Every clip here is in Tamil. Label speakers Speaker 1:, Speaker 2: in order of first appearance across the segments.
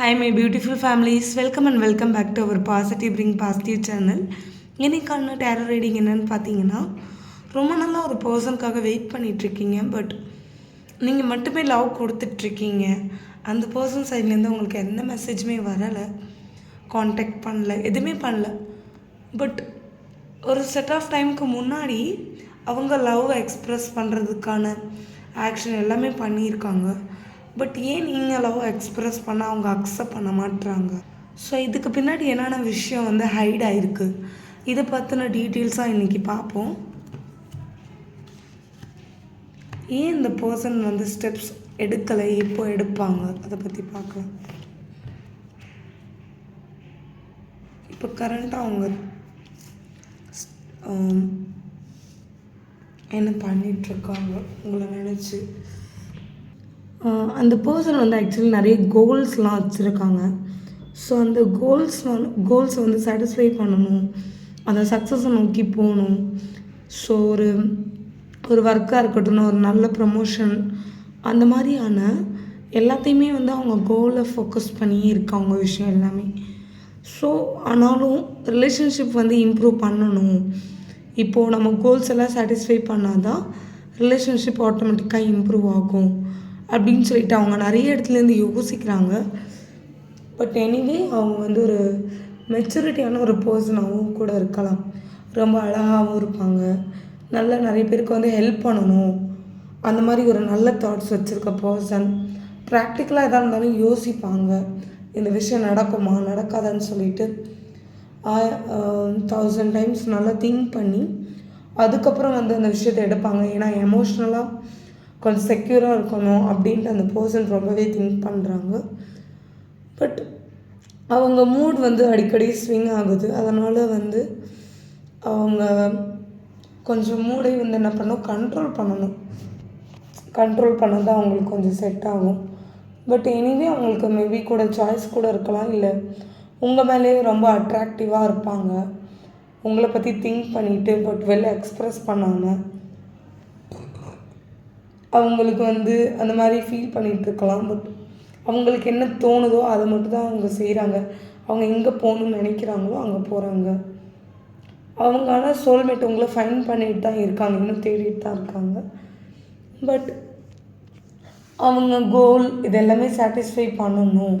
Speaker 1: Hi my beautiful families welcome and welcome back to our positive bring positive channel இன்னைக்கான டேரோ ரீடிங் என்னன்னு பார்த்தீங்கன்னா ரொம்ப நாளாக ஒரு பர்சனுக்காக வெயிட் பண்ணிகிட்ருக்கீங்க பட் நீங்கள் மட்டுமே லவ் கொடுத்துட்ருக்கீங்க அந்த பர்சன் சைட்லேருந்து உங்களுக்கு எந்த மெசேஜுமே வரலை. காண்டாக்ட் பண்ணல. எதுவுமே பண்ணல. பட் ஒரு செட் ஆஃப் டைமுக்கு முன்னாடி அவங்க லவ் எக்ஸ்ப்ரெஸ் பண்ணுறதுக்கான ஆக்ஷன் எல்லாமே பண்ணியிருக்காங்க. பட் ஏன் நீங்கள் லவ் எக்ஸ்ப்ரெஸ் பண்ண அவங்க அக்செப்ட் பண்ண மாட்டுறாங்க ஸோ இதுக்கு பின்னாடி என்னென்ன விஷயம் வந்து ஹைட் ஆகிருக்கு இதை பற்றின டீட்டெயில்ஸாக இன்றைக்கி பார்ப்போம். ஏன் இந்த பர்சன் வந்து ஸ்டெப்ஸ் எடுக்கலை இப்போ எடுப்பாங்க? அதை பற்றி பார்க்கலாம். இப்போ கரண்ட்டாக அவங்க um, என்ன பண்ணிகிட்ருக்காங்க உங்களை நினச்சி அந்த பர்சன் வந்து ஆக்சுவலி நிறைய கோல்ஸ்லாம் வச்சுருக்காங்க. ஸோ அந்த கோல்ஸ் வந்து கோல்ஸை வந்து சாட்டிஸ்ஃபை பண்ணணும். அந்த சக்ஸஸை நோக்கி போகணும். ஸோ ஒரு ஒரு ஒர்க்காக இருக்கட்டும் ஒரு நல்ல ப்ரமோஷன் அந்த மாதிரியான எல்லாத்தையுமே வந்து அவங்க கோலை ஃபோக்கஸ் பண்ணியே இருக்காங்க விஷயம் எல்லாமே. ஸோ ஆனாலும் ரிலேஷன்ஷிப் வந்து இம்ப்ரூவ் பண்ணணும். இப்போது நம்ம கோல்ஸ் எல்லாம் சாட்டிஸ்ஃபை பண்ணாதான் ரிலேஷன்ஷிப் ஆட்டோமேட்டிக்காக இம்ப்ரூவ் ஆகும். அப்படின்னு சொல்லிட்டு அவங்க நிறைய இடத்துலேருந்து யோசிக்கிறாங்க. பட் எனிவே அவங்க வந்து ஒரு மெச்சூரிட்டியான ஒரு பர்சனாகவும் கூட இருக்கலாம். ரொம்ப அழகாகவும் இருப்பாங்க. நல்லா நிறைய பேருக்கு வந்து ஹெல்ப் பண்ணணும். அந்த மாதிரி ஒரு நல்ல தாட்ஸ் வச்சுருக்க பர்சன் ப்ராக்டிக்கலாக எதாக இருந்தாலும் யோசிப்பாங்க. இந்த விஷயம் நடக்குமா? நடக்காதான்னு சொல்லிட்டு தௌசண்ட் டைம்ஸ் நல்லா திங்க் பண்ணி அதுக்கப்புறம் வந்து அந்த விஷயத்தை எடுப்பாங்க. ஏன்னா எமோஷ்னலாக கொஞ்சம் செக்யூராக இருக்கணும் அப்படின்ட்டு அந்த பர்சன் ரொம்பவே திங்க் பண்ணுறாங்க பட் அவங்க மூட் வந்து அடிக்கடி ஸ்விங் ஆகுது. அதனால் வந்து அவங்க கொஞ்சம் மூடை வந்து என்ன பண்ணணும் கண்ட்ரோல் பண்ணணும். கண்ட்ரோல் பண்ண தான் அவங்களுக்கு கொஞ்சம் செட் ஆகும். பட் எனிவே அவங்களுக்கு மேபி கூட சாய்ஸ் கூட இருக்கலாம். இல்லை உங்கள் மேலேயே ரொம்ப அட்ராக்டிவாக இருப்பாங்க. உங்களை பற்றி திங்க் பண்ணிவிட்டு பட் வெளில எக்ஸ்ப்ரெஸ் பண்ணாமல் அவங்களுக்கு வந்து அந்த மாதிரி ஃபீல் பண்ணிகிட்டு இருக்கலாம். பட் அவங்களுக்கு என்ன தோணுதோ அதை மட்டும் தான் அவங்க செய்கிறாங்க அவங்க எங்கே போகணும்னு நினைக்கிறாங்களோ அங்கே போகிறாங்க அவங்க ஆனால் சோல்மேட் உங்களை ஃபைன் பண்ணிட்டு தான் இருக்காங்க. இன்னும் தேடிட்டு தான் இருக்காங்க. பட் அவங்க கோல் இது எல்லாமே சாட்டிஸ்ஃபை பண்ணணும்.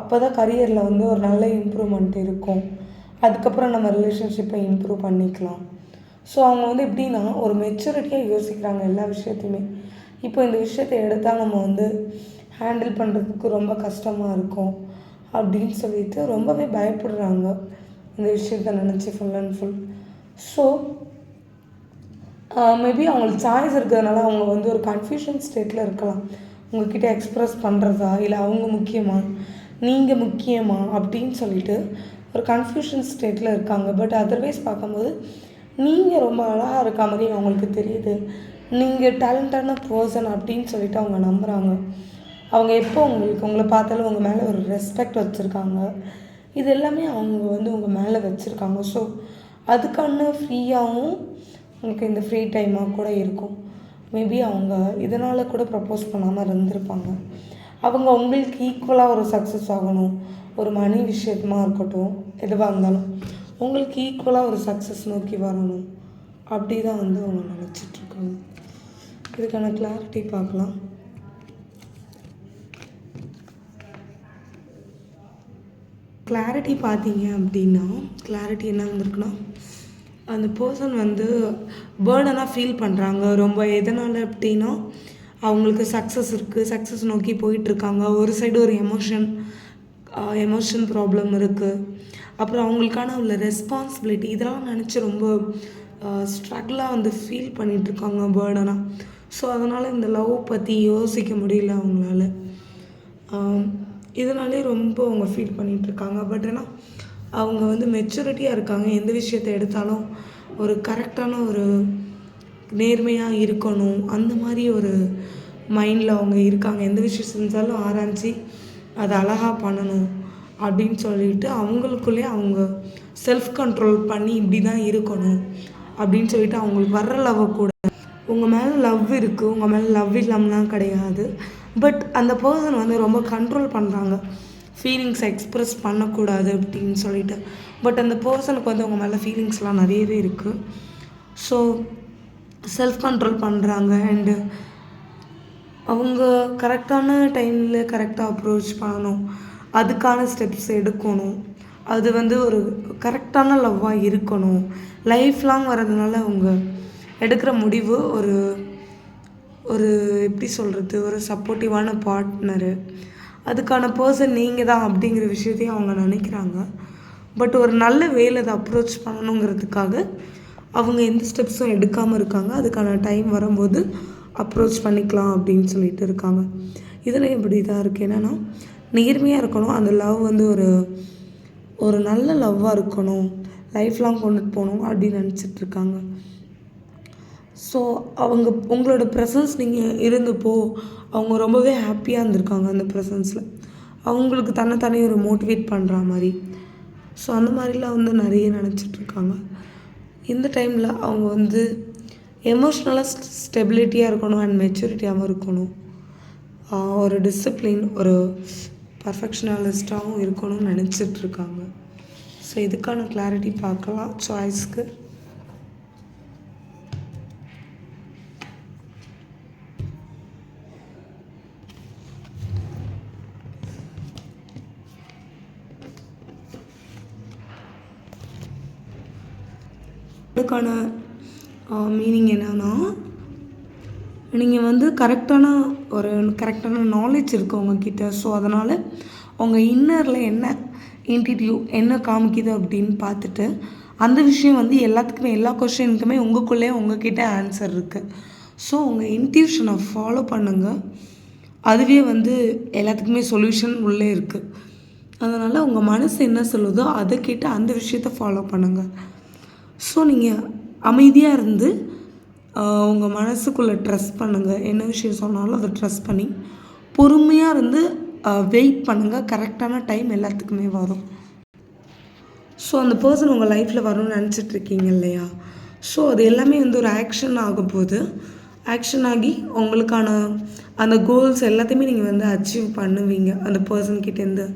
Speaker 1: அப்போ தான் கரியரில் வந்து ஒரு நல்ல இம்ப்ரூவ்மெண்ட் இருக்கும். அதுக்கப்புறம் நம்ம ரிலேஷன்ஷிப்பை இம்ப்ரூவ் பண்ணிக்கலாம். ஸோ அவங்க வந்து எப்படின்னா ஒரு மெச்சூரிட்டியாக யோசிக்கிறாங்க எல்லா விஷயத்தையுமே. இப்போ இந்த விஷயத்தை எடுத்தால் நம்ம வந்து ஹேண்டில் பண்ணுறதுக்கு ரொம்ப கஷ்டமாக இருக்கும் அப்படின்னு சொல்லிட்டு ரொம்பவே பயப்படுறாங்க இந்த விஷயத்த நினச்சி full and full so maybe அவங்களுக்கு சாய்ஸ் இருக்கிறதுனால அவங்க வந்து ஒரு கன்ஃபியூஷன் ஸ்டேட்டில் இருக்கலாம். உங்ககிட்ட எக்ஸ்ப்ரெஸ் பண்ணுறதா இல்லை அவங்க முக்கியமா? நீங்கள் முக்கியமா? அப்படின்னு சொல்லிட்டு ஒரு கன்ஃபியூஷன் ஸ்டேட்டில் இருக்காங்க. பட் அதர்வைஸ் பார்க்கும்போது நீங்கள் ரொம்ப அழகாக இருக்க மாதிரி அவங்களுக்கு தெரியுது. நீங்கள் டேலண்டான பர்சன் அப்படின்னு சொல்லிட்டு அவங்க நம்புகிறாங்க அவங்க எப்போ உங்களுக்கு உங்களை பார்த்தாலும் உங்கள் மேலே ஒரு ரெஸ்பெக்ட் வச்சுருக்காங்க. இது எல்லாமே அவங்க வந்து உங்கள் மேலே வச்சுருக்காங்க. ஸோ அதுக்கான ஃப்ரீயாகவும் உங்களுக்கு இந்த ஃப்ரீ டைமாக கூட இருக்கும். மேபி அவங்க இதனால் கூட ப்ரப்போஸ் பண்ணாமல் இருந்திருப்பாங்க. அவங்க உங்களுக்கு ஈக்குவலாக ஒரு சக்ஸஸ் ஆகணும். ஒரு மணி விஷயமா இருக்கட்டும் எதுவாக இருந்தாலும் உங்களுக்கு ஈக்குவலாக ஒரு சக்ஸஸ் நோக்கி வரணும். அப்படி தான் வந்து அவங்க நினச்சிட்ருக்காங்க இதுக்கான கிளாரிட்டி பார்க்கலாம். கிளாரிட்டி பார்த்தீங்க அப்படின்னா கிளாரிட்டி என்ன வந்திருக்குன்னா அந்த பர்சன் வந்து பேர்டனாக ஃபீல் பண்ணுறாங்க ரொம்ப எதனால் அப்படின்னா அவங்களுக்கு சக்ஸஸ் இருக்குது சக்ஸஸ் நோக்கி போயிட்டுருக்காங்க ஒரு சைடு ஒரு எமோஷன் எமோஷன் ப்ராப்ளம் இருக்குது அப்புறம் அவங்களுக்கான உள்ள ரெஸ்பான்சிபிலிட்டி இதெல்லாம் நினச்சி ரொம்ப ஸ்ட்ரகிளாக வந்து ஃபீல் பண்ணிகிட்ருக்காங்க பேர்டனாக ஸோ அதனால் இந்த லவ் பற்றி யோசிக்க முடியல அவங்களால. இதனாலே ரொம்ப அவங்க ஃபீல் பண்ணிகிட்ருக்காங்க பட் ஆனால் அவங்க வந்து மெச்சூரிட்டியாக இருக்காங்க. எந்த விஷயத்தை எடுத்தாலும் ஒரு கரெக்டான ஒரு நேர்மையாக இருக்கணும். அந்த மாதிரி ஒரு மைண்டில் அவங்க இருக்காங்க. எந்த விஷயம் செஞ்சாலும் ஆராய்ச்சி அதை அழகாக பண்ணணும் அப்படின்னு சொல்லிட்டு அவங்களுக்குள்ளே அவங்க செல்ஃப் கண்ட்ரோல் பண்ணி இப்படி தான் இருக்கணும் அப்படின்னு சொல்லிட்டு அவங்களுக்கு வர்ற லவ்வை கூட உங்கள் மேலே லவ் இருக்குது உங்கள் மேலே லவ் இல்லாமலாம் கிடையாது. பட் அந்த பர்சன் வந்து ரொம்ப கண்ட்ரோல் பண்ணுறாங்க ஃபீலிங்ஸ் எக்ஸ்ப்ரெஸ் பண்ணக்கூடாது அப்படின்னு சொல்லிட்டு. பட் அந்த பர்சனுக்கு வந்து அவங்க மேலே ஃபீலிங்ஸ்லாம் நிறையவே இருக்குது ஸோ செல்ஃப் கண்ட்ரோல் பண்ணுறாங்க அண்டு அவங்க கரெக்டான டைமில் கரெக்டாக அப்ரோச் பண்ணணும். அதுக்கான ஸ்டெப்ஸ் எடுக்கணும். அது வந்து ஒரு கரெக்டான லவ்வாக இருக்கணும். லைஃப் லாங் வரதுனால அவங்க எடுக்கிற முடிவு ஒரு ஒரு எப்படி சொல்கிறது ஒரு சப்போர்ட்டிவான பார்ட்னரு அதுக்கான பர்சன் நீங்கள் தான் அப்படிங்கிற விஷயத்தையும் அவங்க நினைக்கிறாங்க. பட் ஒரு நல்ல வேலை அதை அப்ரோச் பண்ணணுங்கிறதுக்காக அவங்க எந்த ஸ்டெப்ஸும் எடுக்காமல் இருக்காங்க. அதுக்கான டைம் வரும்போது அப்ரோச் பண்ணிக்கலாம் அப்படின்னு சொல்லிட்டு இருக்காங்க. இதில் இப்படி தான் இருக்குது என்னென்னா நேர்மையாக இருக்கணும். அந்த லவ் வந்து ஒரு ஒரு நல்ல லவ்வாக இருக்கணும். லைஃப் லாங் கொண்டுட்டு போகணும் அப்படின்னு நினச்சிட்ருக்காங்க இருக்காங்க. ஸோ அவங்க உங்களோட ப்ரெசன்ஸ் நீங்கள் இருந்தப்போ அவங்க ரொம்பவே ஹாப்பியாக இருந்திருக்காங்க அந்த ப்ரெசன்ஸில் அவங்களுக்கு தன்னைத்தானே ஒரு மோட்டிவேட் பண்ணுற மாதிரி. ஸோ அந்த மாதிரிலாம் வந்து நிறைய நினச்சிட்ருக்காங்க இந்த டைமில் அவங்க வந்து எமோஷ்னலாக ஸ்டெபிலிட்டியாக இருக்கணும் அண்ட் மெச்சூரிட்டியாகவும் இருக்கணும். ஒரு டிசிப்ளின் ஒரு பர்ஃபெக்ஷனலிஸ்ட்டாகவும் இருக்கணும்னு நினச்சிட்ருக்காங்க ஸோ இதுக்கான கிளாரிட்டி பார்க்கலாம். சாய்ஸ்க்கு அதுக்கான மீனிங் என்னன்னா நீங்கள் வந்து கரெக்டான ஒரு கரெக்டான நாலேஜ் இருக்குது உங்ககிட்ட. ஸோ அதனால் உங்கள் இன்னரில் என்ன இன்டிடியூ என்ன காமிக்குது அப்படின்னு பார்த்துட்டு அந்த விஷயம் வந்து எல்லாத்துக்குமே எல்லா கொஷினுக்குமே உங்களுக்குள்ளே உங்ககிட்ட ஆன்சர் இருக்குது ஸோ உங்கள் இன்ட்யூஷனை ஃபாலோ பண்ணுங்கள் அதுவே வந்து எல்லாத்துக்குமே சொல்யூஷன் உள்ளே இருக்குது அதனால் உங்கள் மனசு என்ன சொல்லுதோ அதை கேட்டு அந்த விஷயத்த ஃபாலோ பண்ணுங்கள் ஸோ நீங்கள் அமைதியாக இருந்து உங்கள் மனசுக்குள்ளே ட்ரெஸ் பண்ணுங்கள் என்ன விஷயம் சொன்னாலும் அதை ட்ரெஸ் பண்ணி பொறுமையாக இருந்து வெயிட் பண்ணுங்கள் கரெக்டான டைம் எல்லாத்துக்குமே வரும். ஸோ அந்த பர்சன் உங்கள் லைஃப்பில் வரணும்னு நினச்சிட்ருக்கீங்க இல்லையா? ஸோ அது எல்லாமே வந்து ஒரு ஆக்ஷன் ஆகும் போது ஆக்ஷன் ஆகி உங்களுக்கான அந்த கோல்ஸ் எல்லாத்தையுமே நீங்கள் வந்து அச்சீவ் பண்ணுவீங்க. அந்த பர்சன்கிட்டேருந்து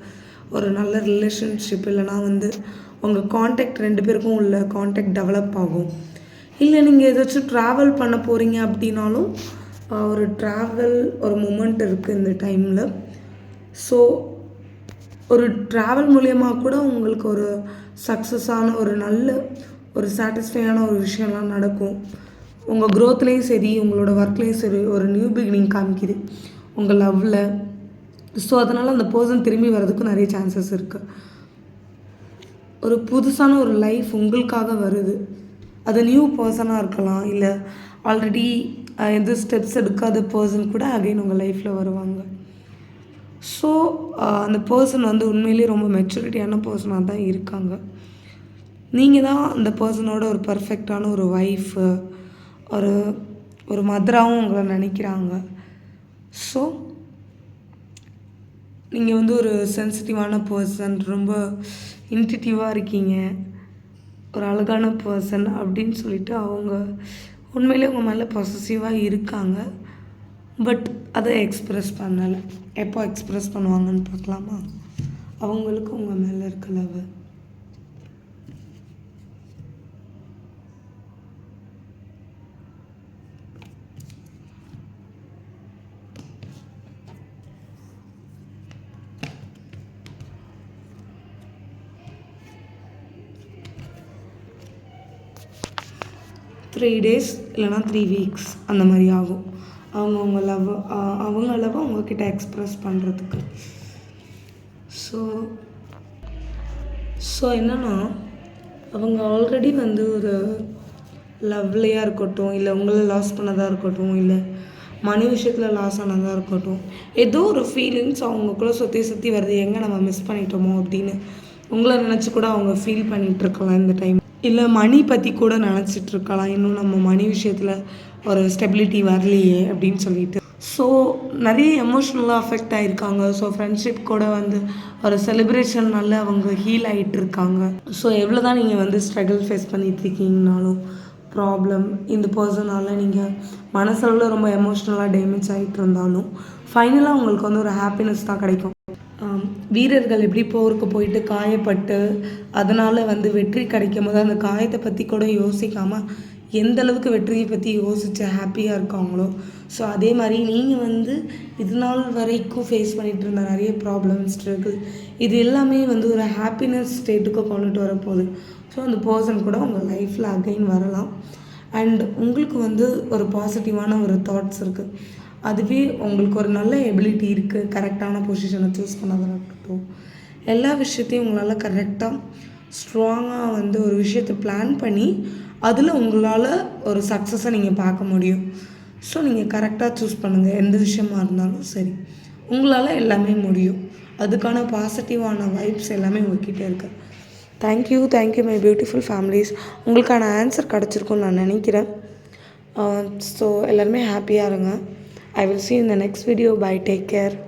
Speaker 1: ஒரு நல்ல ரிலேஷன்ஷிப் இல்லைனா வந்து உங்கள் காண்டாக்ட் ரெண்டு பேருக்கும் உள்ள காண்டாக்ட் டெவலப் ஆகும். இல்லை நீங்கள் ஏதாச்சும் ட்ராவல் பண்ண போகிறீங்க அப்படின்னாலும் ஒரு ட்ராவல் ஒரு மூமெண்ட் இருக்குது இந்த டைமில் ஸோ ஒரு ட்ராவல் மூலியமாக கூட உங்களுக்கு ஒரு சக்ஸஸான ஒரு நல்ல ஒரு சாட்டிஸ்ஃபையான ஒரு விஷயம்லாம் நடக்கும். உங்கள் க்ரோத்லேயும் சரி உங்களோட ஒர்க்லேயும் சரி ஒரு நியூ பிகினிங் காமிக்குது. உங்கள் லவ்வில் ஸோ அதனால் அந்த பர்சன் திரும்பி வர்றதுக்கும் நிறைய சான்சஸ் இருக்குது ஒரு புதுசான ஒரு லைஃப் உங்களுக்காக வருது. அது நியூ பர்சனாக இருக்கலாம் இல்லை ஆல்ரெடி எது ஸ்டெப்ஸ் எடுக்காத பர்சன் கூட அகைன் உங்கள் லைஃப்பில் வருவாங்க. ஸோ அந்த பர்சன் வந்து உண்மையிலேயே ரொம்ப மெச்சூரிட்டியான பர்சனாக தான் இருக்காங்க. நீங்கள் தான் அந்த பர்சனோட ஒரு பர்ஃபெக்டான ஒரு ஒய்ஃபு ஒரு ஒரு மதராகவும் உங்களை நினைக்கிறாங்க. ஸோ நீங்கள் வந்து ஒரு சென்சிட்டிவான பர்சன் ரொம்ப இன்டிட்டிவாக இருக்கீங்க. ஒரு அழகான பர்சன் அப்படின்னு சொல்லிட்டு அவங்க உண்மையிலே உங்கள் மேலே பொசசிவாக இருக்காங்க. பட் அதை எக்ஸ்ப்ரெஸ் பண்ணலை. எப்போ எக்ஸ்ப்ரெஸ் பண்ணுவாங்கன்னு பார்க்கலாமா? அவங்களுக்கு உங்கள் மேலே இருக்க லவ் த்ரீ டேஸ் இல்லைனா த்ரீ வீக்ஸ் அந்த மாதிரி ஆகும். அவங்கவுங்க லவ் அவங்க லவ் அவங்கக்கிட்ட எக்ஸ்ப்ரெஸ் பண்ணுறதுக்கு ஸோ ஸோ என்னென்னா அவங்க ஆல்ரெடி வந்து ஒரு லவ்லையாக இருக்கட்டும் இல்லை உங்களை லாஸ் பண்ணதாக இருக்கட்டும் இல்லை மணி விஷயத்தில் லாஸ் ஆனதாக இருக்கட்டும் ஏதோ ஒரு ஃபீலிங்ஸ் அவங்களுக்குள்ளே சுற்றி சுற்றி வருது. எங்கே நம்ம மிஸ் பண்ணிட்டோமோ அப்படின்னு உங்களை நினச்சி கூட அவங்க ஃபீல் பண்ணிகிட்ருக்கலாம் இந்த டைம் இல்லை மணி பற்றி கூட நினச்சிட்டு இருக்கலாம். இன்னும் நம்ம மணி விஷயத்தில் ஒரு ஸ்டெபிலிட்டி வரலையே அப்படின்னு சொல்லிட்டு. ஸோ நிறைய எமோஷ்னலாக அஃபெக்ட் ஆகிருக்காங்க ஸோ ஃப்ரெண்ட்ஷிப் கூட வந்து ஒரு செலிப்ரேஷன்னால அவங்க ஹீல் ஆகிட்டு இருக்காங்க. ஸோ எவ்வளோ தான் நீங்கள் வந்து ஸ்ட்ரகிள் ஃபேஸ் பண்ணிட்டு இருக்கீங்கனாலும் ப்ராப்ளம் இந்த பர்சனால் நீங்கள் மனசளவில் ரொம்ப எமோஷ்னலாக டேமேஜ் ஆகிட்டு இருந்தாலும் ஃபைனலாக உங்களுக்கு வந்து ஒரு ஹாப்பினஸ் தான் கிடைக்கும். வீரர்கள் எப்படி போருக்கு போயிட்டு காயப்பட்டு அதனால் வந்து வெற்றி கிடைக்கும் போது அந்த காயத்தை பற்றி கூட யோசிக்காமல் எந்த அளவுக்கு வெற்றியை பற்றி யோசித்து ஹாப்பியாக இருக்காங்களோ. ஸோ அதே மாதிரி நீங்கள் வந்து இது நாள் வரைக்கும் ஃபேஸ் பண்ணிகிட்டு இருந்த நிறைய ப்ராப்ளம்ஸ் இருக்குது இது எல்லாமே வந்து ஒரு ஹாப்பினஸ் ஸ்டேட்டுக்கு கொண்டுட்டு வரப்போகுது ஸோ அந்த பர்சன் கூட உங்கள் லைஃப்பில் அகைன் வரலாம். அண்ட் உங்களுக்கு வந்து ஒரு பாசிட்டிவான ஒரு தாட்ஸ் இருக்குது அதுவே உங்களுக்கு ஒரு நல்ல எபிலிட்டி இருக்குது கரெக்டான பொசிஷனை சூஸ் பண்ணதாக இருக்கட்டும். எல்லா விஷயத்தையும் உங்களால் கரெக்டாக ஸ்ட்ராங்காக வந்து ஒரு விஷயத்தை பிளான் பண்ணி அதில் உங்களால் ஒரு சக்ஸஸை நீங்கள் பார்க்க முடியும். ஸோ நீங்கள் கரெக்டாக சூஸ் பண்ணுங்கள் எந்த விஷயமா இருந்தாலும் சரி. உங்களால் எல்லாமே முடியும். அதுக்கான பாசிட்டிவான வைப்ஸ் எல்லாமே உங்ககிட்ட இருக்குது thank you thank you my beautiful families உங்களுக்கான ஆன்சர் கிடச்சிருக்கும்னு நான் நினைக்கிறேன். ஸோ எல்லாருமே ஹாப்பியாக இருங்க. I will see you in the next video. Bye. Take care.